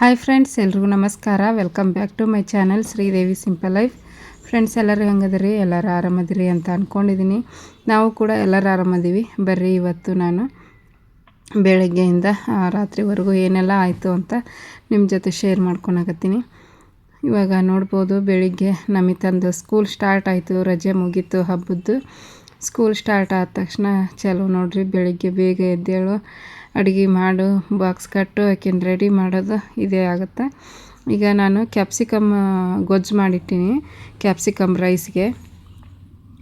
Hi friends ಎಲ್ರಿಗೂ ನಮಸ್ಕಾರ. Welcome back to my channel Sridevi Simple Life friends ಎಲ್ಲರೂ ಹೆಂಗದಿರಿ? ಎಲ್ಲರೂ ಆರಾಮದಿರಿ ಅಂತ ಅಂದ್ಕೊಂಡಿದ್ದೀನಿ ನಾವು ಕೂಡ ಎಲ್ಲರೂ ಆರಾಮದೀವಿ. ಬರ್ರಿ, ಇವತ್ತು ನಾನು ಬೆಳಗ್ಗೆಯಿಂದ ರಾತ್ರಿವರೆಗೂ ಏನೆಲ್ಲ ಆಯಿತು ಅಂತ ನಿಮ್ಮ ಜೊತೆ ಶೇರ್ ಮಾಡ್ಕೊಳಕತ್ತೀನಿ ಇವಾಗ ನೋಡ್ಬೋದು, ಬೆಳಿಗ್ಗೆ ನಮಿತಂದು ಸ್ಕೂಲ್ ಸ್ಟಾರ್ಟ್ ಆಯಿತು, ರಜೆ ಮುಗೀತು, ಹಬ್ಬದ್ದು. ಸ್ಕೂಲ್ ಸ್ಟಾರ್ಟ್ ಆದ ತಕ್ಷಣ, ಚಲೋ ನೋಡ್ರಿ, ಬೆಳಿಗ್ಗೆ ಬೇಗ ಎದ್ದೇಳು. ಅಡುಗೆ ಮಾಡು ಬಾಕ್ಸ್ ಕಟ್ಟು, ಆಕಿನ ರೆಡಿ ಮಾಡೋದು ಇದೇ ಆಗುತ್ತೆ. ಈಗ ನಾನು ಕ್ಯಾಪ್ಸಿಕಮ್ ಗೊಜ್ಜು ಮಾಡಿಟ್ಟೀನಿ ಕ್ಯಾಪ್ಸಿಕಮ್ ರೈಸ್ಗೆ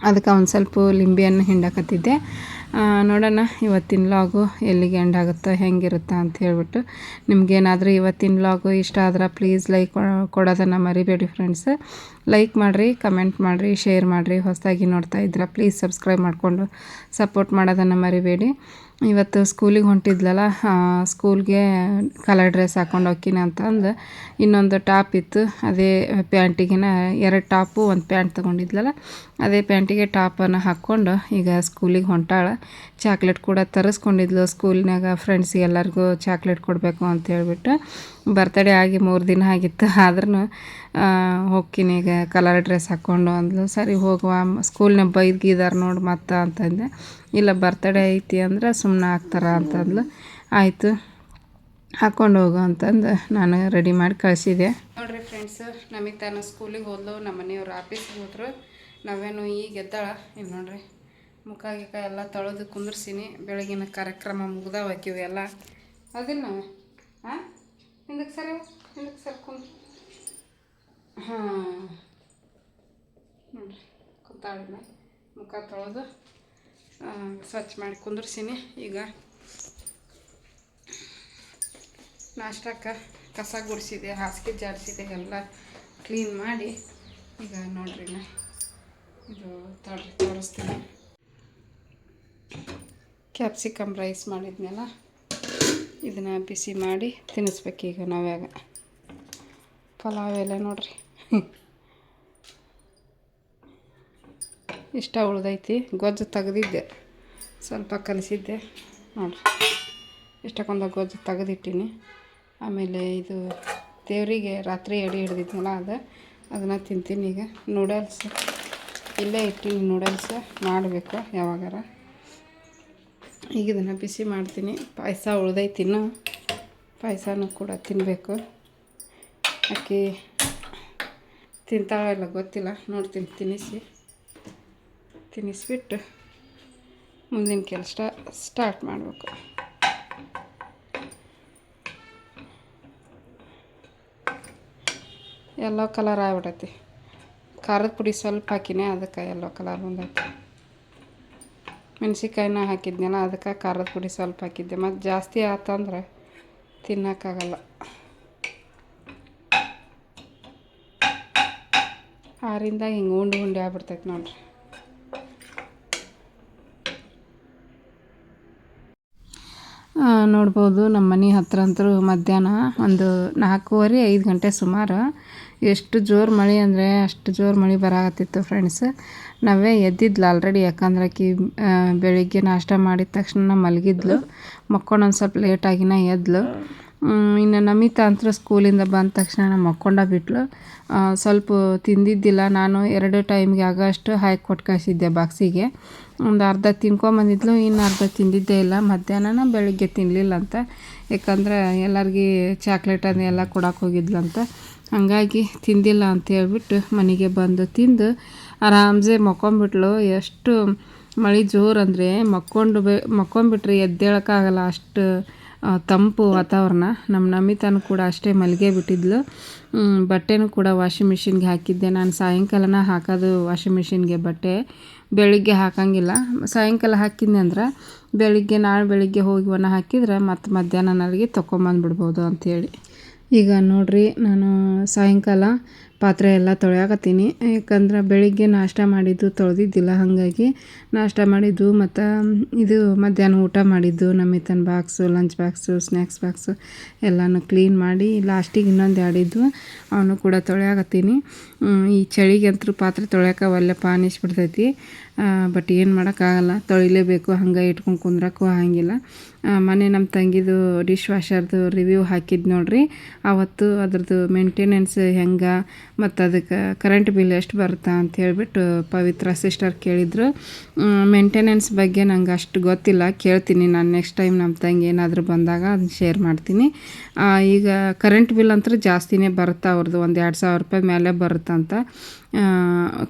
ಅದಕ್ಕೆ ಒಂದು ಸ್ವಲ್ಪ ಲಿಂಬೆಯನ್ನು ಹಿಂಡಕತ್ತಿದ್ದೆ. ನೋಡೋಣ ಇವತ್ತಿನ ಲಾಗು ಎಲ್ಲಿಗೆ ಎಂಡ್ ಆಗುತ್ತೋ, ಹೆಂಗಿರುತ್ತೋ ಅಂತ ಹೇಳ್ಬಿಟ್ಟು ನಿಮ್ಗೇನಾದರೂ ಇವತ್ತಿನ ಲಾಗು ಇಷ್ಟ ಆದ್ರೆ ಪ್ಲೀಸ್ ಲೈಕ್ ಕೊಡೋದನ್ನು ಮರಿಬೇಡಿ ಫ್ರೆಂಡ್ಸ್ ಲೈಕ್ ಮಾಡಿರಿ ಕಮೆಂಟ್ ಮಾಡಿರಿ ಶೇರ್ ಮಾಡಿರಿ. ಹೊಸದಾಗಿ ನೋಡ್ತಾ ಇದ್ರೆ ಪ್ಲೀಸ್ ಸಬ್ಸ್ಕ್ರೈಬ್ ಮಾಡಿಕೊಂಡು ಸಪೋರ್ಟ್ ಮಾಡೋದನ್ನು ಮರಿಬೇಡಿ. ಇವತ್ತು ಸ್ಕೂಲಿಗೆ ಹೊಂಟಿದ್ಲಲ್ಲ ಸ್ಕೂಲ್ಗೆ ಕಲರ್ ಡ್ರೆಸ್ ಹಾಕೊಂಡು ಹೋಕ್ಕಿನಿ ಅಂತ ಅಂದು, ಇನ್ನೊಂದು ಟಾಪ್ ಇತ್ತು. ಅದೇ ಪ್ಯಾಂಟಿಗಿನ ಎರಡು ಟಾಪು ಒಂದು ಪ್ಯಾಂಟ್ ತೊಗೊಂಡಿದ್ಲಲ್ಲ, ಅದೇ ಪ್ಯಾಂಟಿಗೆ ಟಾಪನ್ನು ಹಾಕ್ಕೊಂಡು ಈಗ ಸ್ಕೂಲಿಗೆ ಹೊಂಟಾಳ. ಚಾಕ್ಲೇಟ್ ಕೂಡ ತರಿಸ್ಕೊಂಡಿದ್ಲು ಸ್ಕೂಲ್ನಾಗ ಫ್ರೆಂಡ್ಸಿಗೆ ಎಲ್ಲರಿಗೂ ಚಾಕ್ಲೇಟ್ ಕೊಡಬೇಕು ಅಂತ ಹೇಳ್ಬಿಟ್ಟು. ಬರ್ತಡೇ ಆಗಿ ಮೂರು ದಿನ ಆಗಿತ್ತು ಆದ್ರೂ ಹೋಗ್ತೀನಿ ಈಗ ಕಲರ್ ಡ್ರೆಸ್ ಹಾಕ್ಕೊಂಡು ಅಂದ್ಲು. ಸರಿ ಹೋಗುವ ಸ್ಕೂಲ್ನ ಬೈದ್ಗಿದಾರೆ ನೋಡಿ ಮತ್ತೆ ಅಂತಂದೆ ಇಲ್ಲ ಬರ್ತಡೇ ಐತಿ ಅಂದ್ರೆ ಸುಮ್ಮನೆ ಹಾಕ್ತಾರ ಅಂತಂದ್ಲು ಆಯಿತು ಹಾಕ್ಕೊಂಡು ಹೋಗು ಅಂತಂದು ನಾನು ರೆಡಿ ಮಾಡಿ ಕಳಿಸಿದೆ. ನೋಡ್ರಿ ಫ್ರೆಂಡ್ಸ್ ನಮಗೆ ತಾನು ಸ್ಕೂಲಿಗೆ ಹೋದ್ಲು ನಮ್ಮ ಮನೆಯವ್ರು ಆಫೀಸ್ಗೆ ಹೋದ್ರು. ನಾವೇನು ಈಗ ಎದ್ದಾಳ? ಇಲ್ಲಿ ನೋಡ್ರಿ, ಮುಖ ಗಿಖ ಎಲ್ಲ ತೊಳೆದು ಕುಂದ್ರಿಸೀನಿ. ಬೆಳಗಿನ ಕಾರ್ಯಕ್ರಮ ಮುಗ್ದಾವ ಎಲ್ಲ ಅದಿಲ್ಲ ನಾವು? ಹಾಂ ಹಿಂದಕ್ಕೆ ಸರಿ ಹಿಂದಕ್ಕೆ ಸರ್ ಕುಂದ್ ಹಾಂ. ನೋಡ್ರಿ ಕುಂತಾಳಿನ ಮುಖ ತೊಳೆದು ಸ್ವಚ್ಛ ಮಾಡಿ ಕುಂದ್ರಿಸೀನಿ. ಈಗ ನಾಷ್ಟಕ್ಕೆ ಕಸ ಗುಡಿಸಿದೆ, ಹಾಸಿಗೆ ಜಾಡಿಸಿದೆ, ಎಲ್ಲ ಕ್ಲೀನ್ ಮಾಡಿ ಈಗ ನೋಡ್ರಿ ನಾ ಇದು ತಡ್ರಿ ತೋರಿಸ್ತೀನಿ. ಕ್ಯಾಪ್ಸಿಕಮ್ ರೈಸ್ ಮಾಡಿದ್ನೆಲ್ಲ, ಇದನ್ನು ಬಿಸಿ ಮಾಡಿ ತಿನ್ನಿಸ್ಬೇಕೀಗ ನಾವ್ಯಾಗ. ಪಲಾವ್ ಎಲ್ಲ ನೋಡ್ರಿ. ಇಷ್ಟ ಉಳ್ದೈತಿ. ಗೊಜ್ಜು ತೆಗೆದಿದ್ದೆ. ಸ್ವಲ್ಪ ಕಲಿಸಿದ್ದೆ. ನೋಡ್ರಿ. ಇಷ್ಟಕ್ಕೊಂದು ಗೊಜ್ಜು ತೆಗೆದಿಟ್ಟಿನಿ. ಆಮೇಲೆ ಇದು ದೇವರಿಗೆ ರಾತ್ರಿ ಎಡೆ ಹಿಡ್ದಿದ್ನಲ್ಲ ಅದು, ಅದನ್ನು ತಿಂತೀನಿ ಈಗ. ನೂಡಲ್ಸ್. ಇಲ್ಲೇ ಇಟ್ಟಿನಿ ನೂಡಲ್ಸ್. ಮಾಡಬೇಕು ಯಾವಾಗಾರ. ಈಗ ಇದನ್ನು ಬಿಸಿ ಮಾಡ್ತೀನಿ. ಪಾಯಸ ಉಳ್ದೈತಿ ಇನ್ನು. ಪಾಯಸನೂ ಕೂಡ ತಿನ್ನಬೇಕು ಅಕ್ಕಿ ತಿಂತಾಳೋ ಇಲ್ಲ ಗೊತ್ತಿಲ್ಲ. ನೋಡ್ತೀನಿ, ತಿನ್ನಿಸಿ. ತಿನ್ನಿಸ್ಬಿಟ್ಟು ಮುಂದಿನ ಕೆಲಸ ಸ್ಟಾರ್ಟ್ ಮಾಡಬೇಕು. ಎಲ್ಲೋ ಕಲರ್ ಆಗ್ಬಿಟ್ಟೈತಿ ಖಾರದ ಪುಡಿ ಸ್ವಲ್ಪ ಹಾಕಿನೇ, ಅದಕ್ಕೆ ಎಲ್ಲೋ ಕಲರ್ ಬಂದೈತಿ. ಮೆಣಸಿಕಾಯಿನ ಹಾಕಿದ್ನಲ್ಲ, ಅದಕ್ಕೆ ಖಾರದ ಪುಡಿ ಸ್ವಲ್ಪ ಹಾಕಿದ್ದೆ. ಮತ್ತು ಜಾಸ್ತಿ ಆತಂದ್ರೆ ತಿನ್ನೋಕ್ಕಾಗಲ್ಲ. ಆರಿಂದ ಹಿಂಗೆ ಉಂಡು ಉಂಡೆ ಆಗ್ಬಿಡ್ತೈತೆ ನೋಡ್ರಿ ಆ, ನೋಡ್ಬೋದು. ನಮ್ಮ ಮನೆ ಹತ್ರ ಅಂತೂ ಮಧ್ಯಾಹ್ನ ಒಂದು ನಾಲ್ಕೂವರೆ ಐದು ಗಂಟೆ ಸುಮಾರು. ಎಷ್ಟು ಜೋರು ಮಳೆ ಅಂದರೆ ಅಷ್ಟು ಜೋರು ಮಳೆ ಬರಾಕತ್ತಿತ್ತು ಫ್ರೆಂಡ್ಸ್ ನಾವೇ ಎದ್ದಿದ್ಲು ಆಲ್ರೆಡಿ ಯಾಕಂದ್ರೆ ಆ, ಬೆಳಿಗ್ಗೆ ನಾಷ್ಟ ಮಾಡಿದ ತಕ್ಷಣ ಮಲಗಿದ್ಲು. ಮಕ್ಕೊಂಡು ಒಂದು ಸ್ವಲ್ಪ ಲೇಟಾಗಿನ ಎದ್ಲು. ಇನ್ನು ನಮಿತಾ ಅಂತೂ ಸ್ಕೂಲಿಂದ ಬಂದ ತಕ್ಷಣ ಮಕ್ಕೊಂಡ ಬಿಟ್ಲು. ಸ್ವಲ್ಪ ತಿಂದಿದ್ದಿಲ್ಲ. ನಾನು ಎರಡು ಟೈಮ್ಗೆ ಆಗೋಷ್ಟು ಹಾಕಿ ಕೊಟ್ಟು ಬಾಕ್ಸಿಗೆ ಒಂದು ಅರ್ಧ ತಿನ್ಕೊಂಬಂದಿದ್ಲು ಇನ್ನು ಅರ್ಧ ತಿಂದಿದ್ದೇ ಇಲ್ಲ. ಮಧ್ಯಾಹ್ನ ಬೆಳಗ್ಗೆ ತಿನ್ನಲಿಲ್ಲ ಅಂತ. ಯಾಕಂದ್ರೆ ಎಲ್ಲರಿಗೆ ಚಾಕ್ಲೇಟ್ ಅದನ್ನೆಲ್ಲ ಕೊಡಕ್ಕೆ ಹೋಗಿದ್ಲಂತ. ಹಾಗಾಗಿ ತಿಂದಿಲ್ಲ ಅಂತ ಹೇಳ್ಬಿಟ್ಟು ಮನೆಗೆ ಬಂದು ತಿಂದು ಆರಾಮ್ಸೆ ಮಕ್ಕೊಂಬಿಟ್ಲು. ಎಷ್ಟು ಮಳೆ ಜೋರು ಅಂದರೆ ಮಕ್ಕೊಂಡು ಬೆ ಮಕ್ಕೊಂಬಿಟ್ರೆ ಎದ್ದೇಳೋಕ್ಕಾಗಲ್ಲ ಅಷ್ಟು ತಂಪು ವಾತಾವರಣ. ನಮ್ಮ ನಮಿತಾನು ಕೂಡ ಅಷ್ಟೇ ಮಲ್ಗೆ ಬಿಟ್ಟಿದ್ಲು. ಬಟ್ಟೆನೂ ಕೂಡ ವಾಷಿಂಗ್ ಮಿಷಿನ್ಗೆ ಹಾಕಿದ್ದೆ. ನಾನು ಸಾಯಂಕಾಲನ ಹಾಕೋದು ವಾಷಿಂಗ್ ಮಿಷಿನ್ಗೆ ಬಟ್ಟೆ. ಬೆಳಿಗ್ಗೆ ಹಾಕಂಗಿಲ್ಲ. ಸಾಯಂಕಾಲ ಹಾಕಿದ್ನೆ ಅಂದ್ರೆ ಬೆಳಿಗ್ಗೆ, ನಾಳೆ ಬೆಳಿಗ್ಗೆ ಹೋಗಿ ಒಣ ಹಾಕಿದ್ರೆ ಮತ್ತು ಮಧ್ಯಾಹ್ನ ನನಗೆ ತೊಗೊಂಬಂದ್ಬಿಡ್ಬೋದು ಅಂಥೇಳಿ ಈಗ ನೋಡಿರಿ, ನಾನು ಸಾಯಂಕಾಲ ಪಾತ್ರೆ ಎಲ್ಲ ತೊಳೆಯಾಕತ್ತೀನಿ. ಯಾಕಂದ್ರೆ ಬೆಳಿಗ್ಗೆ ನಾಷ್ಟ ಮಾಡಿದ್ದು ತೊಳೆದಿದ್ದಿಲ್ಲ, ಹಾಗಾಗಿ ನಾಷ್ಟ ಮಾಡಿದ್ದು ಮತ್ತು ಇದು ಮಧ್ಯಾಹ್ನ ಊಟ ಮಾಡಿದ್ದು ನಮ್ಮಿತನ box lunch box snacks box ಎಲ್ಲನೂ ಕ್ಲೀನ್ ಮಾಡಿ ಲಾಸ್ಟಿಗೆ ಇನ್ನೊಂದು ಎರಡಿದ್ದು ಅವನು ಕೂಡ ತೊಳೆಯಾಕತ್ತೀನಿ. ಈ ಚಳಿಗೆ ಅಂತೂ ಪಾತ್ರೆ ತೊಳೆಯೋಕೆ ಒಳ್ಳೆ ಬಿಡ್ತೈತಿ ಬಟ್ ಏನು ಮಾಡೋಕ್ಕಾಗಲ್ಲ, ತೊಳಿಲೇಬೇಕು, ಹಂಗೆ ಇಟ್ಕೊಂಡು ಕುಂದ್ರಕ್ಕೂ ಆಗಂಗಿಲ್ಲ. ಮನೆ ನಮ್ಮ ತಂಗಿದು ಡಿಶ್ ವಾಷರ್ದು ರಿವ್ಯೂ ಹಾಕಿದ್ದು ನೋಡ್ರಿ ಆವತ್ತು ಅದ್ರದ್ದು ಮೇಂಟೆನೆನ್ಸ್ ಹೆಂಗೆ ಮತ್ತು ಅದಕ್ಕೆ ಕರೆಂಟ್ ಬಿಲ್ ಎಷ್ಟು ಬರುತ್ತಾ ಅಂತ ಹೇಳಿಬಿಟ್ಟು ಪವಿತ್ರ ಸಿಸ್ಟರ್ ಕೇಳಿದರು. ಮೇಂಟೆನೆನ್ಸ್ ಬಗ್ಗೆ ನಂಗೆ ಅಷ್ಟು ಗೊತ್ತಿಲ್ಲ. ಕೇಳ್ತೀನಿ ನಾನು ನೆಕ್ಸ್ಟ್ ಟೈಮ್ ನಮ್ಮ ತಂಗಿ ಏನಾದರೂ ಬಂದಾಗ ಅದನ್ನ ಶೇರ್ ಮಾಡ್ತೀನಿ. ಈಗ ಕರೆಂಟ್ ಬಿಲ್ ಅಂತೂ ಜಾಸ್ತಿನೇ ಬರುತ್ತೆ ಅವ್ರದ್ದು ಒಂದು ಎರಡು ಸಾವಿರ ರೂಪಾಯಿ ಮೇಲೆ ಬರುತ್ತಂತ.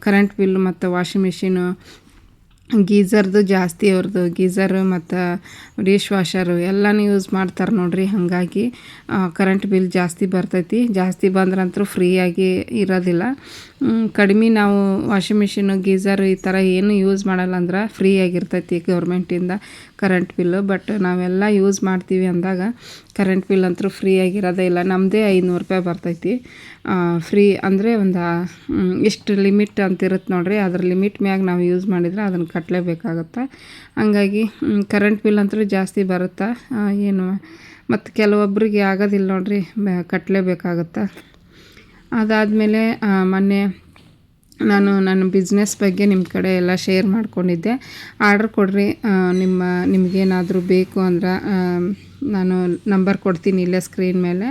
ಕರೆಂಟ್ ಬಿಲ್ ಮತ್ತು ವಾಷಿಂಗ್ ಮಿಷಿನು ಗೀಝರ್ದು ಜಾಸ್ತಿ ಅವ್ರದ್ದು ಗೀಝರ್ ಮತ್ತು ಡಿಶ್ ವಾಷರು ಎಲ್ಲನೂ ಯೂಸ್ ಮಾಡ್ತಾರೆ ನೋಡಿರಿ ಹಾಗಾಗಿ ಕರೆಂಟ್ ಬಿಲ್ ಜಾಸ್ತಿ ಬರ್ತೈತಿ. ಜಾಸ್ತಿ ಬಂದ್ರಂತೂ ಫ್ರೀಯಾಗಿ ಇರೋದಿಲ್ಲ. ಕಡಿಮೆ ನಾವು ವಾಷಿಂಗ್ ಮಿಷಿನು ಗೀಝರ್ ಈ ಥರ ಏನು ಯೂಸ್ ಮಾಡಲ್ಲ ಅಂದ್ರೆ ಫ್ರೀ ಆಗಿರ್ತೈತಿ ಗೌರ್ಮೆಂಟಿಂದ ಕರೆಂಟ್ ಬಿಲ್ಲು ಬಟ್ ನಾವೆಲ್ಲ ಯೂಸ್ ಮಾಡ್ತೀವಿ ಅಂದಾಗ ಕರೆಂಟ್ ಬಿಲ್ ಅಂತೂ ಫ್ರೀ ಆಗಿರೋದೇ ಇಲ್ಲ. ನಮ್ಮದೇ ಐನೂರು ರೂಪಾಯಿ ಬರ್ತೈತಿ. ಫ್ರೀ ಅಂದರೆ ಒಂದು ಇಷ್ಟು ಲಿಮಿಟ್ ಅಂತ ಇರುತ್ತೆ ನೋಡಿರಿ. ಅದ್ರ ಲಿಮಿಟ್ ಮ್ಯಾಗ ನಾವು ಯೂಸ್ ಮಾಡಿದ್ರೆ ಅದನ್ನು ಕಟ್ಟಲೇಬೇಕಾಗತ್ತೆ ಹಂಗಾಗಿ ಕರೆಂಟ್ ಬಿಲ್ ಅಂತೂ ಜಾಸ್ತಿ ಬರುತ್ತೆ? ಏನು? ಮತ್ತು ಕೆಲವೊಬ್ಬರಿಗೆ ಆಗೋದಿಲ್ಲ ನೋಡಿರಿ. ಕಟ್ಟಲೇಬೇಕಾಗತ್ತೆ ಅದಾದಮೇಲೆ ಮೊನ್ನೆ ನಾನು ನನ್ನ ಬಿಸ್ನೆಸ್ ಬಗ್ಗೆ ನಿಮ್ಮ ಕಡೆ ಎಲ್ಲ ಶೇರ್ ಮಾಡ್ಕೊಂಡಿದ್ದೆ. ಆರ್ಡ್ರ್ ಕೊಡಿರಿ ನಿಮ್ಮ, ನಿಮಗೇನಾದರೂ ಬೇಕು ಅಂದ್ರೆ ನಾನು ನಂಬರ್ ಕೊಡ್ತೀನಿ ಇಲ್ಲೇ ಸ್ಕ್ರೀನ್ ಮೇಲೆ.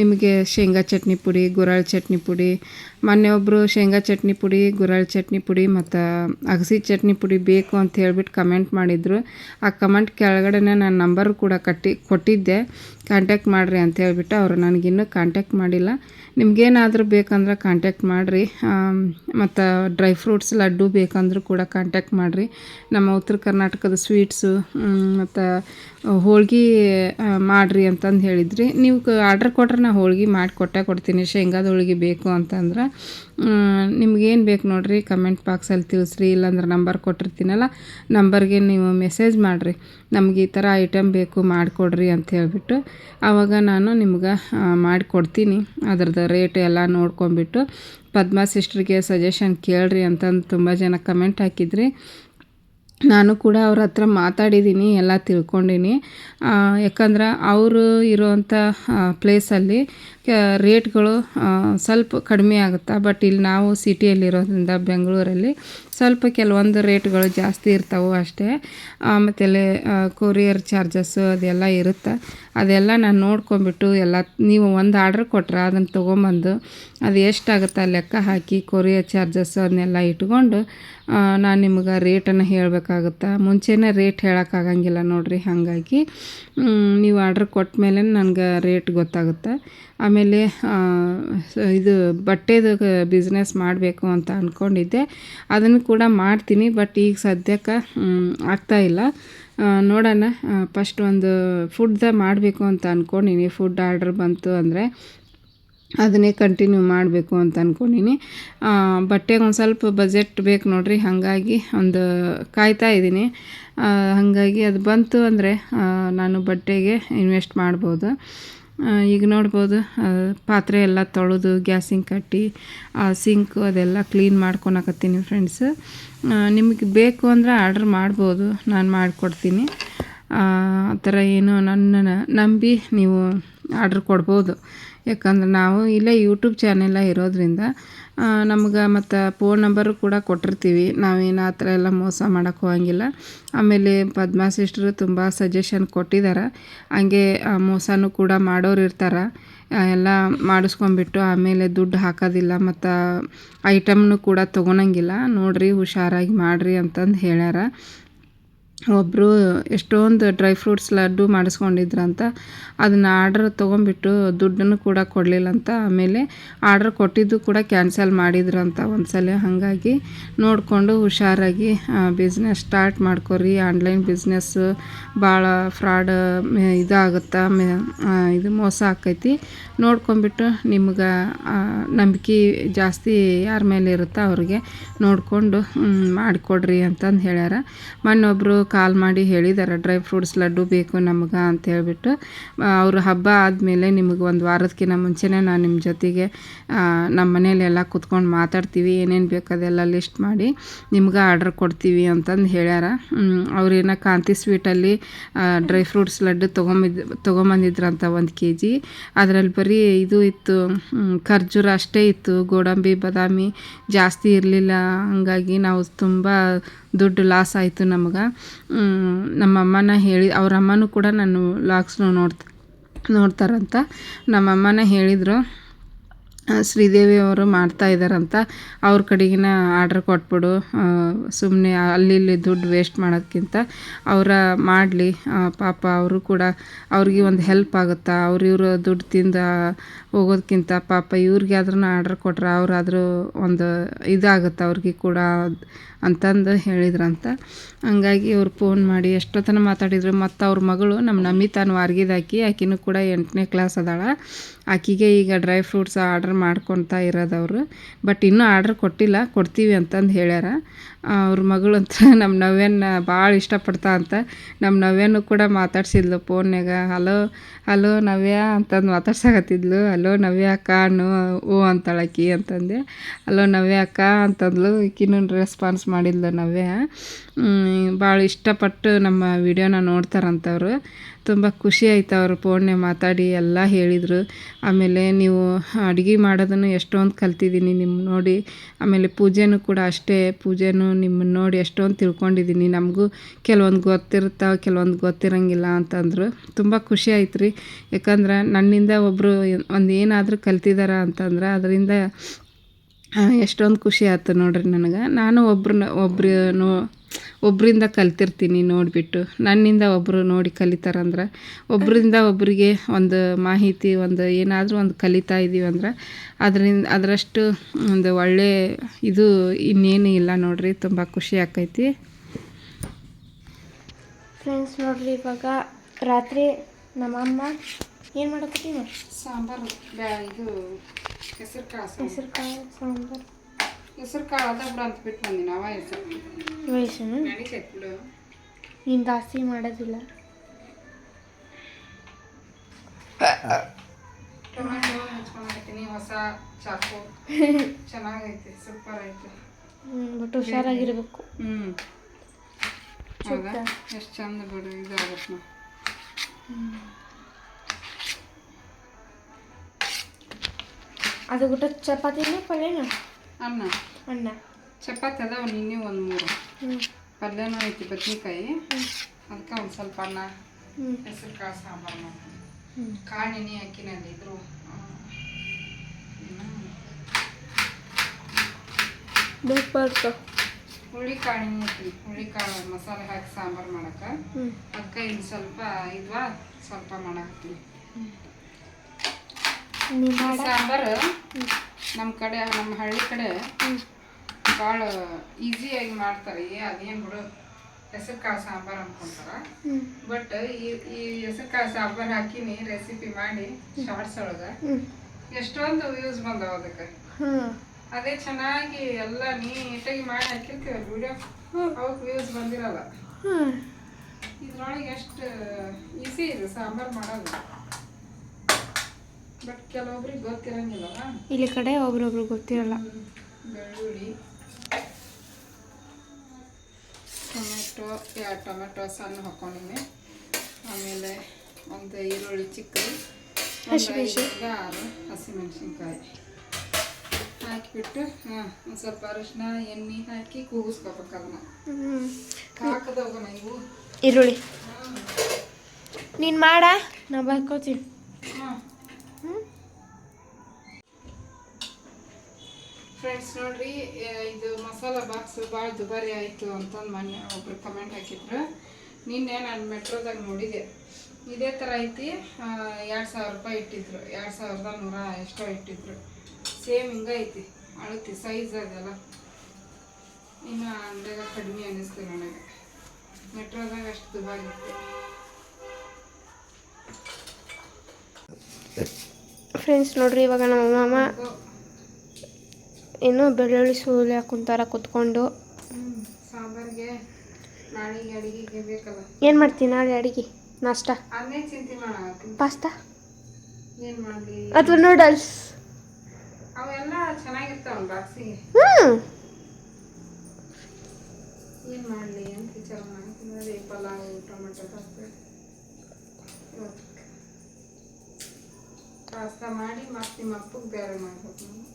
ನಿಮಗೆ ಶೇಂಗಾ ಚಟ್ನಿ ಪುಡಿ ಗುರಾಳ್ ಚಟ್ನಿ ಪುಡಿ, ಮೊನ್ನೆ ಒಬ್ಬರು ಶೇಂಗಾ ಚಟ್ನಿ ಪುಡಿ ಗುರಾಳ್ ಚಟ್ನಿ ಪುಡಿ ಮತ್ತು ಅಗಸಿ ಚಟ್ನಿ ಪುಡಿ ಬೇಕು ಅಂತ ಹೇಳ್ಬಿಟ್ಟು ಕಮೆಂಟ್ ಮಾಡಿದರು. ಆ ಕಮೆಂಟ್ ಕೆಳಗಡೆ ನಾನು ನಂಬರ್ ಕೂಡ ಕಟ್ಟಿ, ಕೊಟ್ಟಿದ್ದೆ. ಕಾಂಟ್ಯಾಕ್ಟ್ ಮಾಡಿರಿ ಅಂತ ಹೇಳ್ಬಿಟ್ಟು ಅವರು ನನಗಿನ್ನೂ ಕಾಂಟ್ಯಾಕ್ಟ್ ಮಾಡಿಲ್ಲ. ನಿಮ್ಗೇನಾದರೂ ಬೇಕಂದ್ರೆ ಕಾಂಟ್ಯಾಕ್ಟ್ ಮಾಡಿರಿ. ಮತ್ತು ಡ್ರೈ ಫ್ರೂಟ್ಸ್ ಲಡ್ಡು ಬೇಕಂದ್ರೂ ಕೂಡ ಕಾಂಟ್ಯಾಕ್ಟ್ ಮಾಡಿರಿ. ನಮ್ಮ ಉತ್ತರ ಕರ್ನಾಟಕದ ಸ್ವೀಟ್ಸು ಮತ್ತು ಹೋಳ್ಗೆ ಮಾಡಿರಿ ಅಂತಂದು ಹೇಳಿದ್ರಿ. ನೀವು ಆರ್ಡ್ರ್ ಕೊಟ್ರೆ ನಾ ಹೋಳ್ಗೆ ಮಾಡಿ ಕೊಟ್ಟೆ ಕೊಡ್ತೀನಿ. ಶೇಂಗಾದ ಹೋಳ್ಗೆ ಬೇಕು ಅಂತಂದ್ರೆ ನಿಮ್ಗೇನು ಬೇಕು ನೋಡಿರಿ ಕಮೆಂಟ್ ಬಾಕ್ಸಲ್ಲಿ ತಿಳಿಸ್ರಿ. ಇಲ್ಲಾಂದ್ರೆ ನಂಬರ್ ಕೊಟ್ಟಿರ್ತೀನಲ್ಲ ನಂಬರ್ಗೆ ನೀವು ಮೆಸೇಜ್ ಮಾಡಿರಿ. ನಮ್ಗೆ ಈ ಥರ ಐಟಮ್ ಬೇಕು ಮಾಡಿಕೊಡ್ರಿ ಅಂತ ಹೇಳಿಬಿಟ್ಟು ಆವಾಗ ನಾನು ನಿಮ್ಗೆ ಮಾಡಿಕೊಡ್ತೀನಿ ಅದ್ರದ್ದು ರೇಟ್ ಎಲ್ಲ ನೋಡ್ಕೊಂಬಿಟ್ಟು ಪದ್ಮಾ ಸಿಸ್ಟ್ರಿಗೆ ಸಜೆಷನ್ ಕೇಳ್ರಿ ಅಂತಂದು ತುಂಬ ಜನ ಕಮೆಂಟ್ ಹಾಕಿದ್ರಿ. ನಾನು ಕೂಡ ಅವ್ರ ಹತ್ರ ಮಾತಾಡಿದ್ದೀನಿ ಎಲ್ಲ ತಿಳ್ಕೊಂಡಿನಿ. ಯಾಕಂದ್ರೆ ಅವರು ಇರೋವಂಥ ಪ್ಲೇಸಲ್ಲಿ ರೇಟ್ಗಳು ಸ್ವಲ್ಪ ಕಡಿಮೆ ಆಗುತ್ತೆ? ಬಟ್ ಇಲ್ಲಿ ನಾವು ಸಿಟಿಯಲ್ಲಿರೋದ್ರಿಂದ ಬೆಂಗಳೂರಲ್ಲಿ ಸ್ವಲ್ಪ ಕೆಲವೊಂದು ರೇಟ್ಗಳು ಜಾಸ್ತಿ ಇರ್ತಾವೆ ಅಷ್ಟೇ. ಮತ್ತು ಕೊರಿಯರ್ ಚಾರ್ಜಸ್ಸು ಅದೆಲ್ಲ ಇರುತ್ತೆ? ಅದೆಲ್ಲ ನಾನು ನೋಡ್ಕೊಂಬಿಟ್ಟು ಎಲ್ಲ, ನೀವು ಒಂದು ಆರ್ಡ್ರ್ ಕೊಟ್ರೆ ಅದನ್ನು ತೊಗೊಂಬಂದು ಅದು ಎಷ್ಟಾಗುತ್ತೆ ಲೆಕ್ಕ ಹಾಕಿ ಕೊರಿಯರ್ ಚಾರ್ಜಸ್ಸು ಅದನ್ನೆಲ್ಲ ಇಟ್ಕೊಂಡು ನಾನು ನಿಮ್ಗೆ ರೇಟನ್ನು ಹೇಳಬೇಕಾಗುತ್ತೆ? ಮುಂಚೆನೇ ರೇಟ್ ಹೇಳೋಕ್ಕಾಗಂಗಿಲ್ಲ ನೋಡಿರಿ, ಹಾಗಾಗಿ ನೀವು ಆರ್ಡ್ರ್ ಕೊಟ್ಟ ಮೇಲೆ ನನಗೆ ರೇಟ್ ಗೊತ್ತಾಗುತ್ತೆ? ಆಮೇಲೆ ಇದು ಬಟ್ಟೆದು ಬಿಸ್ನೆಸ್ ಮಾಡಬೇಕು ಅಂತ ಅಂದ್ಕೊಂಡಿದ್ದೆ ಅದನ್ನು ಕೂಡ ಮಾಡ್ತೀನಿ ಬಟ್ ಈಗ ಸದ್ಯಕ್ಕೆ ಆಗ್ತಾಯಿಲ್ಲ ನೋಡೋಣ ಫಸ್ಟ್ ಒಂದು ಫುಡ್ದ ಮಾಡಬೇಕು ಅಂತ ಅಂದ್ಕೊಂಡಿನಿ ಫುಡ್ ಆರ್ಡ್ರ್ ಬಂತು ಅಂದರೆ ಅದನ್ನೇ ಕಂಟಿನ್ಯೂ ಮಾಡಬೇಕು ಅಂತ ಅಂದ್ಕೊಂಡಿನಿ ಬಟ್ಟೆಗೆ ಒಂದು ಸ್ವಲ್ಪ ಬಜೆಟ್ ಬೇಕು ನೋಡಿರಿ. ಹಾಗಾಗಿ ಒಂದು ಕಾಯ್ತಾ ಇದ್ದೀನಿ. ಹಾಗಾಗಿ ಅದು ಬಂತು ಅಂದರೆ ನಾನು ಬಟ್ಟೆಗೆ ಇನ್ವೆಸ್ಟ್ ಮಾಡ್ಬೋದು. ಈಗ ನೋಡ್ಬೋದು ಪಾತ್ರೆ ಎಲ್ಲ ತೊಳೆದು ಗ್ಯಾಸಿಂಗ್ ಕಟ್ಟಿ, ಆ ಸಿಂಕ್ ಅದೆಲ್ಲ ಕ್ಲೀನ್ ಮಾಡ್ಕೊಳಕತ್ತೀನಿ ಫ್ರೆಂಡ್ಸ್ ನಿಮಗೆ ಬೇಕು ಅಂದರೆ ಆರ್ಡ್ರ್ ಮಾಡ್ಬೋದು, ನಾನು ಮಾಡಿಕೊಡ್ತೀನಿ. ಆ ಥರ ಏನು ನನ್ನ ನಂಬಿ ನೀವು ಆರ್ಡ್ರ್ ಕೊಡ್ಬೋದು. ಯಾಕಂದ್ರೆ ನಾವು ಇಲ್ಲೇ ಯೂಟ್ಯೂಬ್ ಚಾನೆಲ್ಲ ಇರೋದ್ರಿಂದ ನಮ್ಗೆ ಮತ್ತು ಫೋನ್ ನಂಬರು ಕೂಡ ಕೊಟ್ಟಿರ್ತೀವಿ. ನಾವೇನು ಆ ಥರ ಎಲ್ಲ ಮೋಸ ಮಾಡೋಕ್ಕೆ ಹೋಗಂಗಿಲ್ಲ. ಆಮೇಲೆ ಪದ್ಮಾ ಸಿಸ್ಟ್ರು ತುಂಬ ಸಜೆಷನ್ ಕೊಟ್ಟಿದ್ದಾರೆ ಹಂಗೆ ಮೋಸನೂ ಕೂಡ ಮಾಡೋರು ಇರ್ತಾರೆ. ಎಲ್ಲ ಮಾಡಿಸ್ಕೊಂಬಿಟ್ಟು ಆಮೇಲೆ ದುಡ್ಡು ಹಾಕೋದಿಲ್ಲ ಮತ್ತು ಐಟಮ್ನು ಕೂಡ ತೊಗೊಳಂಗಿಲ್ಲ. ನೋಡಿರಿ, ಹುಷಾರಾಗಿ ಮಾಡಿರಿ ಅಂತಂದು ಹೇಳ್ಯಾರ. ಒಬ್ಬರು ಎಷ್ಟೊಂದು ಡ್ರೈ ಫ್ರೂಟ್ಸ್ ಲಡ್ಡು ಮಾಡಿಸ್ಕೊಂಡಿದ್ರಂತ, ಅದನ್ನು ಆರ್ಡ್ರ್ ತೊಗೊಂಬಿಟ್ಟು ದುಡ್ಡನ್ನು ಕೂಡ ಕೊಡಲಿಲ್ಲಂತ ಆಮೇಲೆ ಆರ್ಡ್ರ್ ಕೊಟ್ಟಿದ್ದು ಕೂಡ ಕ್ಯಾನ್ಸಲ್ ಮಾಡಿದ್ರಂತ ಒಂದ್ಸಲ. ಹಾಗಾಗಿ ನೋಡಿಕೊಂಡು ಹುಷಾರಾಗಿ ಬಿಸ್ನೆಸ್ ಸ್ಟಾರ್ಟ್ ಮಾಡ್ಕೊರಿ ಆನ್ಲೈನ್ ಬಿಸ್ನೆಸ್ಸು ಭಾಳ ಫ್ರಾಡ್ ಇದಾಗುತ್ತೆ ಇದು ಮೋಸ ಆಕೈತಿ. ನೋಡ್ಕೊಂಬಿಟ್ಟು ನಿಮ್ಗೆ ನಂಬಿಕೆ ಜಾಸ್ತಿ ಯಾರ ಮೇಲೆ ಇರುತ್ತೋ ಅವ್ರಿಗೆ ನೋಡಿಕೊಂಡು ಮಾಡಿಕೊಡ್ರಿ ಅಂತಂದು ಹೇಳ್ಯಾರ. ಮೊನ್ನೊಬ್ಬರು ಕಾಲ್ ಮಾಡಿ ಹೇಳಿದ್ದಾರೆ ಡ್ರೈ ಫ್ರೂಟ್ಸ್ ಲಡ್ಡು ಬೇಕು ನಮ್ಗೆ ಅಂತ ಹೇಳಿಬಿಟ್ಟು ಅವರು ಹಬ್ಬ ಆದಮೇಲೆ ನಿಮಗೆ ಒಂದು ವಾರದಕ್ಕಿಂತ ಮುಂಚೆನೇ ನಾನು ನಿಮ್ಮ ಜೊತೆಗೆ ನಮ್ಮ ಮನೇಲಿ ಎಲ್ಲ ಕುತ್ಕೊಂಡು ಮಾತಾಡ್ತೀವಿ, ಏನೇನು ಬೇಕು ಅದೆಲ್ಲ ಲಿಸ್ಟ್ ಮಾಡಿ ನಿಮ್ಗೆ ಆರ್ಡ್ರ್ ಕೊಡ್ತೀವಿ ಅಂತಂದು ಹೇಳ್ಯಾರ. ಅವ್ರೇನ ಕಾಂತಿ ಸ್ವೀಟಲ್ಲಿ ಡ್ರೈ ಫ್ರೂಟ್ಸ್ ಲಡ್ಡು ತೊಗೊಂಬಿದ್, ತೊಗೊಂಬಂದಿದ್ರಂತ ಒಂದು ಕೆ ಜಿ ಅದರಲ್ಲಿ ಬರೀ ಇದು ಇತ್ತು ಖರ್ಜೂರ ಅಷ್ಟೇ ಇತ್ತು, ಗೋಡಂಬಿ, ಬಾದಾಮಿ ಜಾಸ್ತಿ ಇರಲಿಲ್ಲ. ಹಂಗಾಗಿ ನಾವು ತುಂಬ ದುಡ್ಡು ಲಾಸ್ ಆಯಿತು ನಮ್ಗೆ. ನಮ್ಮ ಅಮ್ಮನ ಹೇಳಿ, ಅವ್ರ ಅಮ್ಮನೂ ಕೂಡ ನಾನು ಲಾಗ್ಸ್ನು ನೋಡ್ತಾ, ನೋಡ್ತಾರಂತ. ನಮ್ಮ ಅಮ್ಮನ ಹೇಳಿದರು ಶ್ರೀದೇವಿ ಅವರು ಮಾಡ್ತಾ ಇದ್ದಾರಂತ ಅವ್ರ ಕಡೆಗಿನ ಆರ್ಡ್ರ್ ಕೊಟ್ಬಿಡು. ಸುಮ್ಮನೆ ಅಲ್ಲಿ ಇಲ್ಲಿ ದುಡ್ಡು ವೇಸ್ಟ್ ಮಾಡೋದಕ್ಕಿಂತ ಅವರ ಮಾಡಲಿ. ಪಾಪ ಅವರು ಕೂಡ ಅವ್ರಿಗೆ ಒಂದು ಹೆಲ್ಪ್ ಆಗುತ್ತಾ? ಅವ್ರು ಇವರು ದುಡ್ಡು ತಿಂದ ಹೋಗೋದಕ್ಕಿಂತ ಪಾಪ ಇವ್ರಿಗೆ ಆದ್ರೂ ಆರ್ಡ್ರ್ ಕೊಟ್ರೆ ಅವರಾದರೂ ಒಂದು ಇದಾಗುತ್ತೆ ಅವ್ರಿಗೆ ಕೂಡ ಅಂತಂದು ಹೇಳಿದ್ರಂತ. ಹಂಗಾಗಿ ಅವ್ರು ಫೋನ್ ಮಾಡಿ ಎಷ್ಟೊತ್ತನ ಮಾತಾಡಿದ್ರು. ಮತ್ತು ಅವ್ರ ಮಗಳು ನಮ್ಮ ನಮಿತಾನು ವಾರ್ಗಿದಾಕಿ ಆಕಿನೂ ಕೂಡ ಎಂಟನೇ ಕ್ಲಾಸ್ ಅದಾಳ. ಆಕಿಗೆ ಈಗ ಡ್ರೈ ಫ್ರೂಟ್ಸ್ ಆರ್ಡ್ರ್ ಮಾಡ್ಕೊತಾ ಇರೋದವರು. ಬಟ್ ಇನ್ನೂ ಆರ್ಡ್ರ್ ಕೊಟ್ಟಿಲ್ಲ, ಕೊಡ್ತೀವಿ ಅಂತಂದು ಹೇಳ್ಯಾರ. ಅವ್ರ ಮಗಳಂತ ನಮ್ಮ ನವ್ಯನ ಭಾಳ ಇಷ್ಟಪಡ್ತಾ ಅಂತ ನಮ್ಮ ನವ್ಯನೂ ಕೂಡ ಮಾತಾಡ್ಸಿದ್ಲು ಫೋನ್ಯಾಗ ಹಲೋ ಹಲೋ ನವ್ಯ ಅಂತಂದು ಮಾತಾಡ್ಸಕತ್ತಿದ್ಲು. ಹಲೋ ನವ್ಯ, ಅಕ್ಕ ಅನ್ನು ಓ ಅಂತಳಕಿ ಅಂತಂದೆ. ಹಲೋ ನವ್ಯ, ಅಕ್ಕ ಅಂತಂದ್ಲು. ಈಕಿನೂ ರೆಸ್ಪಾನ್ಸ್ ಮಾಡಿದ್ಲು ನವ್ಯ. ಭಾಳ ಇಷ್ಟಪಟ್ಟು ನಮ್ಮ ವಿಡಿಯೋನ ನೋಡ್ತಾರಂತವ್ರು. ತುಂಬ ಖುಷಿ ಆಯ್ತು ಅವರು ಪೋಣ್ಯ ಮಾತಾಡಿ ಎಲ್ಲ ಹೇಳಿದರು. ಆಮೇಲೆ ನೀವು ಅಡುಗೆ ಮಾಡೋದನ್ನು ಎಷ್ಟೊಂದು ಕಲ್ತಿದ್ದೀನಿ ನಿಮ್ಮ ನೋಡಿ. ಆಮೇಲೆ ಪೂಜೆನೂ ಕೂಡ ಅಷ್ಟೇ. ಪೂಜೆನೂ ನಿಮ್ಮನ್ನು ನೋಡಿ ಎಷ್ಟೊಂದು ತಿಳ್ಕೊಂಡಿದ್ದೀನಿ. ನಮಗೂ ಕೆಲವೊಂದು ಗೊತ್ತಿರ್ತಾವೆ ಕೆಲವೊಂದು ಗೊತ್ತಿರಂಗಿಲ್ಲ ಅಂತಂದರು. ತುಂಬ ಖುಷಿ ಆಯ್ತು ರೀ ಯಾಕಂದ್ರೆ ನನ್ನಿಂದ ಒಬ್ಬರು ಒಂದು ಏನಾದರೂ ಕಲ್ತಿದಾರ ಅಂತಂದ್ರೆ ಅದರಿಂದ ಎಷ್ಟೊಂದು ಖುಷಿ ಆಯ್ತು ನೋಡ್ರಿ ನನಗೆ. ನಾನು ಒಬ್ರನ್ನ, ಒಬ್ರು ಒಬ್ಬರಿಂದ ಕಲ್ತಿರ್ತೀನಿ ನೋಡಿಬಿಟ್ಟು. ನನ್ನಿಂದ ಒಬ್ಬರು ನೋಡಿ ಕಲಿತಾರಂದ್ರೆ ಒಬ್ಬರಿಂದ ಒಬ್ಬರಿಗೆ ಒಂದು ಮಾಹಿತಿ ಒಂದು ಏನಾದರೂ ಒಂದು ಕಲಿತಾ ಇದ್ದೀವಿ ಅಂದ್ರೆ ಅದರಿಂದ ಅದರಷ್ಟು ಒಂದು ಒಳ್ಳೆ ಇದು ಇನ್ನೇನು ಇಲ್ಲ ನೋಡಿರಿ ತುಂಬ ಖುಷಿ ಆಕೈತಿ. ಫ್ರೆಂಡ್ಸ್ ನೋಡಿರಿ ಇವಾಗ ರಾತ್ರಿ ನಮ್ಮಮ್ಮ ಏನು ಮಾಡಕತ್ತೀವಿ ಸಾಂಬಾರು ಇದು ಹೆಸರು ಕಾಳು ಹೆಸರು ಕಾಳು ಸಾಂಬಾರು. ಹೆಸರು ಕಾಳು ಅದ ಬಿಡು ಅಂತ ಬಿಟ್ಟು ಬಂದಿ ನಾವ ಹೆಸರು? ವಯಸ್ಸನ್ನು ನಡೀತೈತೆ ಬಿಡು. ನೀನು ಜಾಸ್ತಿ ಮಾಡೋದಿಲ್ಲ. ಟೊಮೆಟೊ ಹಚ್ಕೊಂಡ್ಬಿಡ್ತೀನಿ ಹೊಸ ಚಾಕು. ಚೆನ್ನಾಗೈತೆ ಸೂಪರ್ ಐತೆ. ಬಟ್ ಹುಷಾರಾಗಿರ್ಬೇಕು. ಹ್ಞೂ ಹೌದಾ. ಎಷ್ಟು ಚಂದ ಬಿಡು ಇದು ಆಗತ್ತೆ ನಾವು ಅದು ಬಿಟ್ಟು ಚಪಾತಿನೇ ಪಲ್ಯನ? ಅನ್ನ. ಅನ್ನ. ಚಪಾತಿ ಅದಾವ ನಿನ್ನೆ ಒಂದು ಮೂರು. ಪಲ್ಯನೂ ಐತಿ ಬದ್ನಿಕಾಯಿ. ಅದಕ್ಕೆ ಒಂದು ಸ್ವಲ್ಪ ಅನ್ನ ಹೆಸರು ಕಾಳು ಸಾಂಬಾರು ಮಾಡ್ತೀನಿ. ಕಾಳು ನೆನೆ ಹಾಕಿನಲ್ಲಿ ಇದ್ರು. ಹುಳಿ ಕಾಳು ನೆನೆ ಹಾಕಿನಿ ಹುಳಿ ಕಾಳು ಮಸಾಲೆ ಹಾಕಿ ಸಾಂಬಾರು ಮಾಡಕ್ಕೆ ಅದಕ್ಕೆ ಇನ್ನು ಸ್ವಲ್ಪ ಇದ್ವಾ ಸ್ವಲ್ಪ ಮಾಡಾಕ್ತೀನಿ. ಸಾಂಬಾರು ನಮ್ಮ ಕಡೆ ನಮ್ಮ ಹಳ್ಳಿ ಕಡೆ ಭಾಳ ಈಸಿಯಾಗಿ ಮಾಡ್ತಾರೆ. ಏ ಅದೇನು ಬಿಡು ಹೆಸರು ಕಾಳು ಸಾಂಬಾರು ಅನ್ಕೊಂತಾರ. ಬಟ್ ಈ ಈ ಹೆಸರು ಕಾಳು ಸಾಂಬಾರು ಹಾಕಿನಿ ರೆಸಿಪಿ ಮಾಡಿ ಶಾರ್ಟ್ಸ್ ಒಳಗೆ. ಎಷ್ಟೊಂದು ವ್ಯೂಸ್ ಬಂದವ ಅದಕ್ಕೆ. ಅದೇ ಚೆನ್ನಾಗಿ ಎಲ್ಲ ನೀಟಾಗಿ ಮಾಡಿ ಹಾಕಿರ್ತೀವಲ್ಲ ವಿಡಿಯೋ ಅವಕ್ಕೆ ವ್ಯೂಸ್ ಬಂದಿರಲ್ಲ. ಇದ್ರೊಳಗೆ ಎಷ್ಟು ಈಸಿ ಇದೆ ಸಾಂಬಾರು ಮಾಡೋದು. ಬಟ್ ಕೆಲವೊಬ್ರಿಗೆ ಗೊತ್ತಿರಂಗಿಲ್ಲಲ್ಲ ಇಲ್ಲಿ ಕಡೆ ಒಬ್ರೊಬ್ರು ಗೊತ್ತಿರಲ್ಲ. ಬೆಳ್ಳುಳ್ಳಿ ಟೊಮೆಟೊ ಎರಡು ಟೊಮೆಟೊ ಸಣ್ಣ ಹಾಕೊಂಡಿನಿ ಆಮೇಲೆ ಒಂದು ಈರುಳ್ಳಿ ಚಿಕ್ಕದು ಒಂದು ಆರು ಹಸಿಮೆಣಸಿನ್ಕಾಯಿ ಹಾಕಿಬಿಟ್ಟು ಹಾಂ ಒಂದು ಸ್ವಲ್ಪ ಅರಿಶಿನ ಎಣ್ಣೆ ಹಾಕಿ ಕೂಗಿಸ್ಕೋಬೇಕು ಅದನ್ನ ಹಾಕದೋಗಣ ಇವು ಈರುಳ್ಳಿ. ನೀನು ಮಾಡ ನಾ ಬರ್ಕೋತೀನಿ. ಹಾಂ ಹ್ಞೂ ಫ್ರೆಂಡ್ಸ್ ನೋಡ್ರಿ ಇದು ಮಸಾಲ ಬಾಕ್ಸ್ ಭಾಳ ದುಬಾರಿ ಆಯಿತು ಅಂತಂದು ಮೊನ್ನೆ ಒಬ್ರು ಕಮೆಂಟ್ ಹಾಕಿದ್ರು. ನಿನ್ನೆ ನಾನು ಮೆಟ್ರೋದಾಗ ನೋಡಿದೆ. ಇದೇ ಥರ ಐತಿ ಎರಡು ಸಾವಿರ ರೂಪಾಯಿ ಇಟ್ಟಿದ್ರು. ಎರಡು ಸಾವಿರದ ನೂರ ಎಷ್ಟೋ ಇಟ್ಟಿದ್ರು. ಸೇಮ್ ಹಿಂಗೆ ಐತಿ. ಅಳತಿ ಸೈಜ್ ಅದೆಲ್ಲ. ಇನ್ನು ಅಂದಾಗ ಕಡಿಮೆ ಅನ್ನಿಸ್ತು ನನಗೆ. ಮೆಟ್ರೋದಾಗ ಅಷ್ಟು ದುಬಾರಿ ಇತ್ತು. ಫ್ರೆಂಡ್ಸ್ ನೋಡ್ರಿ ಇವಾಗ ನಮ್ಮ ಮಾಮ ಏನೋ ಬೆಳ್ಳುಳ್ಳಿ ಸೂಲೆ ಹಾಕೊಂತಾರ ಕುತ್ಕೊಂಡು. ಸಾಂಬಾರ್ಗೆ ನಾಳೆಗೆ ಅಡಿಗೆಗೆ ಬೇಕಲ್ಲ? ಏನು ಮಾಡ್ತೀನಿ ನಾಳೆ ಅಡುಗೆ? ನಾಷ್ಟ? ಅದನ್ನೇ ಚಿಂತೆ ಪಾಸ್ತಾ? ಏನು ಮಾಡಲಿ? ಅಥವಾ ನೂಡಲ್ಸ್? ಅವೆಲ್ಲ ಚೆನ್ನಾಗಿರ್ತಾವ ಬಾಕ್ಸಿಗೆ. ಹ್ಞೂ ಏನು ಮಾಡಲಿ ಅಂತ ವಿಚಾರ ಮಾಡ್ತೀನಿ ಪಲಾವ್ ಟೊಮೆಟೊ ಪಾಸ್ತಾ. ಪಾಸ್ತಾ ಮಾಡಿ ಮತ್ತೆ ನಿಮ್ಮ ಅಪ್ಪಗೆ ಬೇರೆ ಮಾಡ್ಬೇಕು ನಾನು.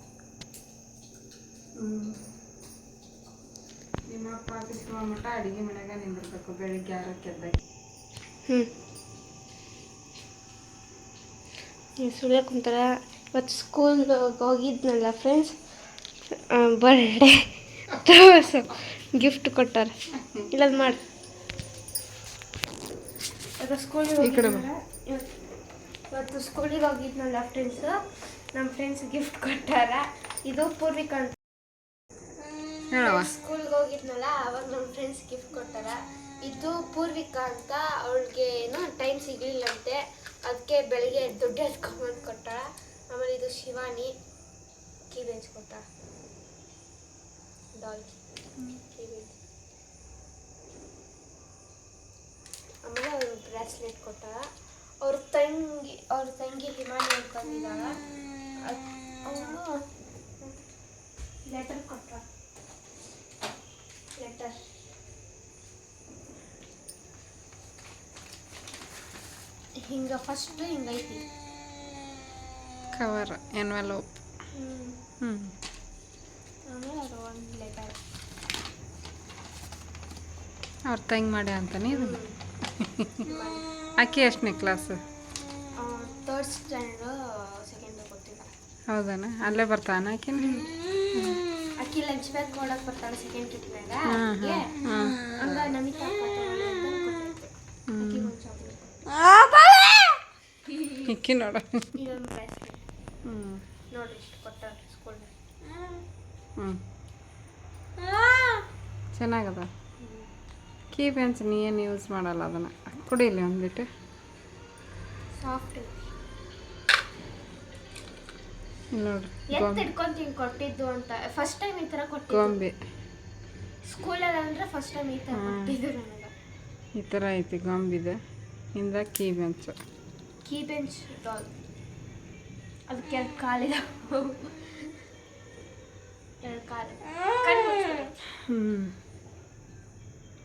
ನಿಮ್ಮ ಅಪ್ಪ ಆಫೀಸ್ಗೆ ಮಟ್ಟ ಅಡುಗೆ ಮನೆಯಾಗ ನಿಂದಿರ್ಬೇಕು ಬೆಳಿಗ್ಗೆ ಆರಕ್ಕೆ ಎದ್ದಾಗ ಹ್ಞೂ ನೀವು ಸುಳ್ಯ ಕುಂತಾರ ಇವತ್ತು ಸ್ಕೂಲ್ ಹೋಗಿದ್ನಲ್ಲ ಫ್ರೆಂಡ್ಸ್ ಬರ್ಡೇ ಗಿಫ್ಟ್ ಕೊಟ್ಟಾರ. ಇಲ್ಲ ಮಾಡಿ. ಇವತ್ತು ಸ್ಕೂಲಿಗೆ. ಇವತ್ತು ಸ್ಕೂಲಿಗೆ ಹೋಗಿದ್ನಲ್ಲ ಫ್ರೆಂಡ್ಸ್ ನಮ್ಮ ಫ್ರೆಂಡ್ಸ್ ಗಿಫ್ಟ್ ಕೊಟ್ಟಾರ. ಇದು ಪೂರ್ವಿಕಾ ಅಂತ. ಹೇಳವ. ಸ್ಕೂಲ್ಗೆ ಹೋಗಿದ್ನಲ್ಲ ಅವಾಗ ನಮ್ಮ ಫ್ರೆಂಡ್ಸ್ ಗಿಫ್ಟ್ ಕೊಟ್ಟಾರ ಇದು ಪೂರ್ವಿಕಾ ಅಂತ ಅವಳಿಗೆ ಏನೋ ಟೈಮ್ ಸಿಗ್ಲಿಲ್ಲಂತೆ. ಅದಕ್ಕೆ ಬೆಳಿಗ್ಗೆ ದುಡ್ಡು ಎತ್ಕೊಂಬಂದು ಕೊಟ್ಟಾಳ. ಆಮೇಲೆ ಇದು ಶಿವಾನಿ ಕೀ ಬೆಂಚ್ ಕೊಟ್ಟ. ಡಾಲ್ ಕೀ ಬೆಂಚ್ ಆಮೇಲೆ ಅವ್ರು ಬ್ರಾಸ್ಲೆಟ್ ಕೊಟ್ಟಾಳ ಅವ್ರ ತಂಗಿ ಅವ್ರ ತಂಗಿ ಹಿಮಾನಿ ಅಂತ ಅವಳು ಲೆಟರ್ ಕೊಟ್ಟ. ಲೆಟರ್ ಹಿಂಗ ಫಸ್ಟ್ ಹಿಂಗೈತಿ ಕವರ್ ಎನ್ವೆಲೋಪ್ ಹ್ಞೂ ಆಮೇಲೆ ಅದು ಒಂದು ಲೆಟರ್ ಅವ್ರ ತಂಗಿ ಮಾಡಿ ಅಂತಾನೆ ಇದು ಆಕೆ ಎಷ್ಟನೇ ಕ್ಲಾಸ್ ಥರ್ಡ್ ಸ್ಟ್ಯಾಂಡರ್ಡ್ ಸೆಕೆಂಡ್ ಕೊಟ್ಟಿಲ್ಲ ಹೌದನ? ಅಲ್ಲೇ ಬರ್ತಾನ ಆಕಿನ ಅಕ್ಕಿ ಲಂಚ್ ಬ್ಯಾಗ್ ಕೊಡಕ್ ಬರ್ತಾಳೆ ಸೆಕೆಂಡ್ ಕಿಟ್ನಾಗ ಹಂಗ ನಮಿತಾ ಇಕ್ಕಿ ನೋಡು. ನೋಡ್ರಿ ಇಷ್ಟು ಕೊಟ್ಟಾರೆ ಸ್ಕೂಲ್ ಹ್ಞೂ ಚೆನ್ನಾಗದ? ಕೀ ಪೆನ್ಸ್ ನೀ ಏನು ಯೂಸ್ ಮಾಡಲ್ಲ ಅದನ್ನು? ಕುಡಿಲಿ ಒಂದಿಟ್ಟು ಸಾಫ್ಟ್ ಎತ್ತು ಹಿಡ್ಕೊಂತೀನಿ ಕೊಟ್ಟಿದ್ದು ಅಂತ. ಫಸ್ಟ್ ಟೈಮ್ ಈ ಥರ ಗೊಂಬೆ. ಸ್ಕೂಲಲ್ಲಿ ಅಂದ್ರೆ ಫಸ್ಟ್ ಟೈಮ್ ಈ ಥರ ಕೊಟ್ಟಿದ್ದು ನನಗೆ. ಈ ಥರ ಐತಿ ಗೊಂಬಿದೆ ಹಿಂದ key bunch. Key bunch doll ಅದಕ್ಕೆ ಎರಡು ಕಾಲಿಲ್ಲ ಎರಡು ಕಾಲು. ಹ್ಞೂ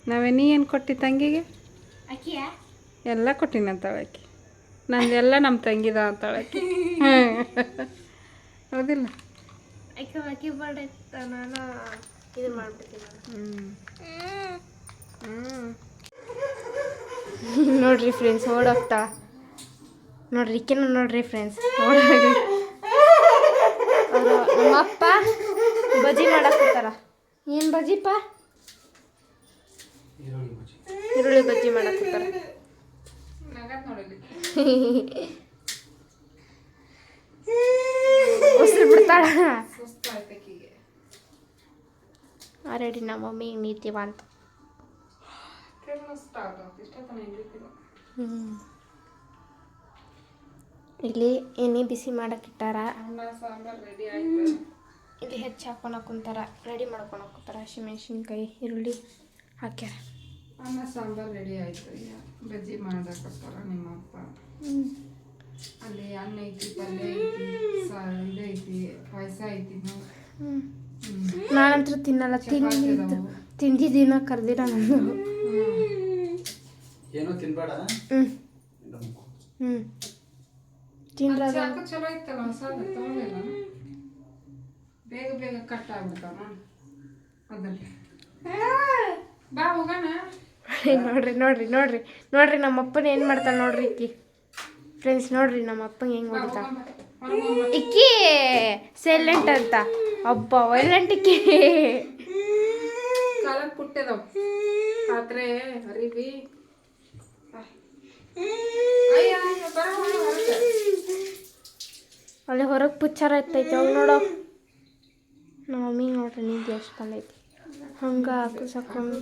ನಾವೇ ನೀ ಏನು ಕೊಟ್ಟಿ ತಂಗಿಗೆ? ಅಕ್ಕಿಯ? ಎಲ್ಲ ಕೊಟ್ಟಿನಂತಾಳೆ ಆಕಿ ನಂದೆಲ್ಲ ನಮ್ಮ ತಂಗಿದ ಅಂತಾಳೆ ಆಕಿ ಹೌದಿಲ್ಲ? ಅಕ್ಕಿ ಅಕ್ಕಿ ಬರ್ಡೇ ನಾನು ಇದು ಮಾಡ್ಬಿಡ್ತೀನಿ. ನಾನು ಹ್ಞೂ ಹ್ಞೂ ನೋಡ್ರಿ ಫ್ರೆಂಡ್ಸ್ ಓಡೋಗ್ತಾ. ನೋಡ್ರಿ ಇಕ್ಕಿನ ನೋಡ್ರಿ ಫ್ರೆಂಡ್ಸ್ ಓಡೋಗಿ. ನಮ್ಮ ಅಪ್ಪ ಬಜ್ಜಿ ಮಾಡಕ್ಕೋತಾರ ಏನು ಬಜ್ಜಿಪ್ಪ ಈರುಳ್ಳಿ ಬಜ್ಜಿ. ಮಾಡಕ್ಕೋತಾರ ಆಕಿಗೆ ಆಲ್ರೆಡಿ ನಮ್ಮ ಮಮ್ಮಿ ನೀತಿವ ಅಂತ ಇಲ್ಲಿ ಎಣ್ಣೆ ಬಿಸಿ ಮಾಡಕ್ಕಿಟ್ಟಾರ ಇಟ್ಟಾರ. ಸಾಂಬಾರು ರೆಡಿ ಆಯ್ತು ಇಲ್ಲಿ ಹೆಚ್ಚು ಹಾಕೊಳಕ್ ಕುಂತಾರ ರೆಡಿ ಮಾಡ್ಕೊಳಕ್ ಕುಂತಾರ. ಹಸಿಮೆಣಸಿನ್ಕಾಯಿ ಈರುಳ್ಳಿ ಹಾಕ್ಯಾರ. ಅನ್ನ ಸಾಂಬಾರ್ ರೆಡಿ ಆಯ್ತು ಬಜ್ಜಿ ಮಾಡಕತ್ತಾರ ನಿಮ್ಮ ಅಪ್ಪ. ಅಲ್ಲಿ ಅನ್ನ ಐತಿ ಪಲ್ಯ ಐತಿ ಸಾ ಇದೈತಿ ಪಾಯಸ ಐತಿ ತಿನ್ನಲ್ಲ ತಿಂದಿದ್ದು. ತಿಂದಿದ್ದೀನ ಕರ್ದಿರ ನಾನು. ಏನೋ ತಿನ್ಬೇಡ. ಹ್ಞೂ ಚಲೋ ಇತ್ತಲ್ಲ ಬೇಗ ಬೇಗ ಕಟ್ ಆಗ್ಬಿಡ್ತಾವ ಅದ್ರಲ್ಲಿ ಬಾ ಹೋಗೋಣ. ನೋಡ್ರಿ ನೋಡ್ರಿ ನೋಡ್ರಿ. ನೋಡ್ರಿ ನಮ್ಮ ಅಪ್ಪನ ಏನು ಮಾಡ್ತಾಳೆ ನೋಡ್ರಿ ಇಕ್ಕಿ ಫ್ರೆಂಡ್ಸ್ ನೋಡ್ರಿ ನಮ್ಮ ಅಪ್ಪಂಗೆ ಹೆಂಗೆ ಹೊಡಿತ. ಇಕ್ಕಿ ಸೈಲೆಂಟ್ ಅಂತ. ಅಬ್ಬ ವೈಲೆಂಟ್ ಇಕ್ಕಿ. ಕಾಲಕ್ಕೆ ಪುಟ್ಟದವು. ಅರಿವಿ. ಅಲ್ಲಿ ಹೊರಗೆ ಪುಚ್ಚಾರ ಎತ್ತೈತೆ ಅವ್ ನೋಡೋ. ನಮ್ಮ ಮಮ್ಮಿ ನೋಡ್ರಿ ನಿಂದು ಎಷ್ಟು ಬಂದೈತಿ ಹಂಗೆ ಹಾಕಿಸಕೊಂಡು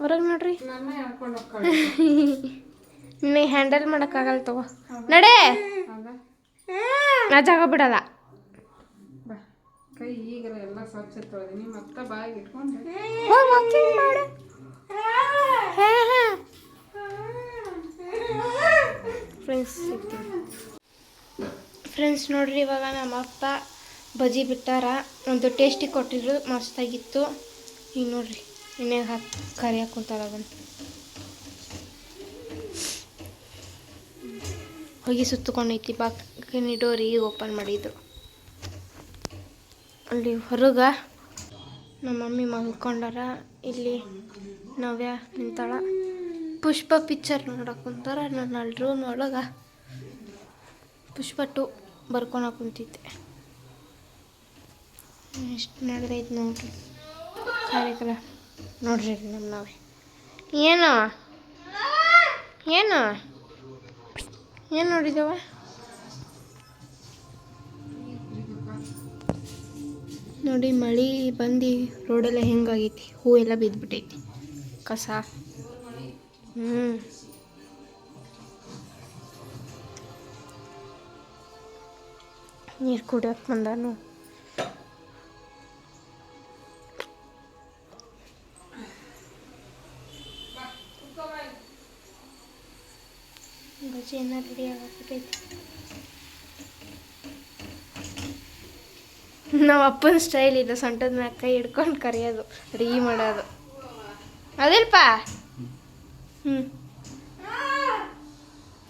ಹೊರಗೆ ನೋಡ್ರಿ. ನೀ ಹ್ಯಾಂಡಲ್ ಮಾಡೋಕ್ಕಾಗಲ್ಲ ತಗೋ. ನಡೆ. ನಾ ಜಾಗ ಬಿಡಲ್ಲ. ಬಾ. ಕೈ ಈಗರ ಎಲ್ಲ ಸ್ವಚ್ಛ ತೊಳೆದೀನಿ ಮತ್ತೆ ಬಾಯಿಗೆ ಇಟ್ಕೊಂಡು ವಾಕಿಂಗ್ ಮಾಡು. ಫ್ರೆಂಡ್ಸ್ ಫ್ರೆಂಡ್ಸ್ ನೋಡ್ರಿ ಇವಾಗ ನಮ್ಮ ಅಪ್ಪ ಬಜ್ಜಿ ಬಿಟ್ಟಾರ. ಒಂದು ಟೇಸ್ಟಿ ಕೊಟ್ಟಿದ್ರು ಮಸ್ತಾಗಿತ್ತು. ಈಗ ನೋಡ್ರಿ ಎಣ್ಣೆಗೆ ಹಾಕಿ ಕರಿ ಕುಂತಾರ ಅದನ್ನು. ಹೋಗಿ ಸುತ್ತಕೊಂಡೈತಿ ಬಾಕಿನ ಡೋರ್ ಈಗ ಓಪನ್ ಮಾಡಿದ್ರು. ಅಲ್ಲಿ ಹೊರಗ ನಮ್ಮ ಮಮ್ಮಿ ಮಲ್ಕೊಂಡಾರ. ಇಲ್ಲಿ ನವ್ಯ ನಿಂತಾಳ. ಪುಷ್ಪ ಪಿಕ್ಚರ್ ನೋಡಕ್ಕೆ ಕುಂತಾರ. ನನ್ನ ಅಲ್ಲಿ ರೂಮ್ ಒಳಗೆ ಪುಷ್ಪ ಟು ಬರ್ಕೊಳಕ್ ಕುಂತಿದ್ದೆ. ಎಷ್ಟು ನಡೆದೈತೆ ನೋಡ್ರಿ. ಕಾರ್ಯಕ್ರಮ ನೋಡ್ರಿ ನಮ್ಮ ನಾವೇ. ಏನು ಏನು ಏನು ನೋಡಿದವ? ನೋಡಿ ಮಳೆ ಬಂದು, ರೋಡೆಲ್ಲ ಹೆಂಗಾಗೈತಿ ಹೂ ಎಲ್ಲ ಬಿದ್ದುಬಿಟ್ಟೈತಿ ಕಸ. ಹ್ಞೂ ನೀರು ಕುಡಿಯೋಕೆ ಬಂದಾನು. ರೆಡಿ ಆಗಬಿಟ್ಟೈತಿ ನಮ್ಮ ಅಪ್ಪನ ಸ್ಟೈಲ್ ಇದು ಸೊಂಟದ ಮ್ಯಾಗ ಕೈ ಹಿಡ್ಕೊಂಡು ಕರೆಯೋದು ಅಡುಗೆ ಮಾಡೋದು ಅದಿಲ್ಪ ಹ್ಞೂ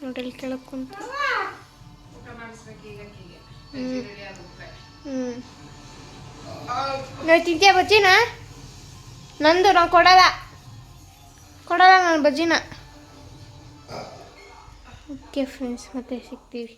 ನೋಡಲ್ಲಿ ಕೆಳಗೆ ಕುಂತ. ನಾವ್ ತಿಂತೀಯ ಬಜ್ಜಿನ ನಂದು ನಾವು ಕೊಡಲ್ಲ ಕೊಡಲ್ಲ ನಾನು ಬಜ್ಜಿನ ಓಕೆ ಫ್ರೆಂಡ್ಸ್ ಮತ್ತೆ ಸಿಗ್ತೀವಿ.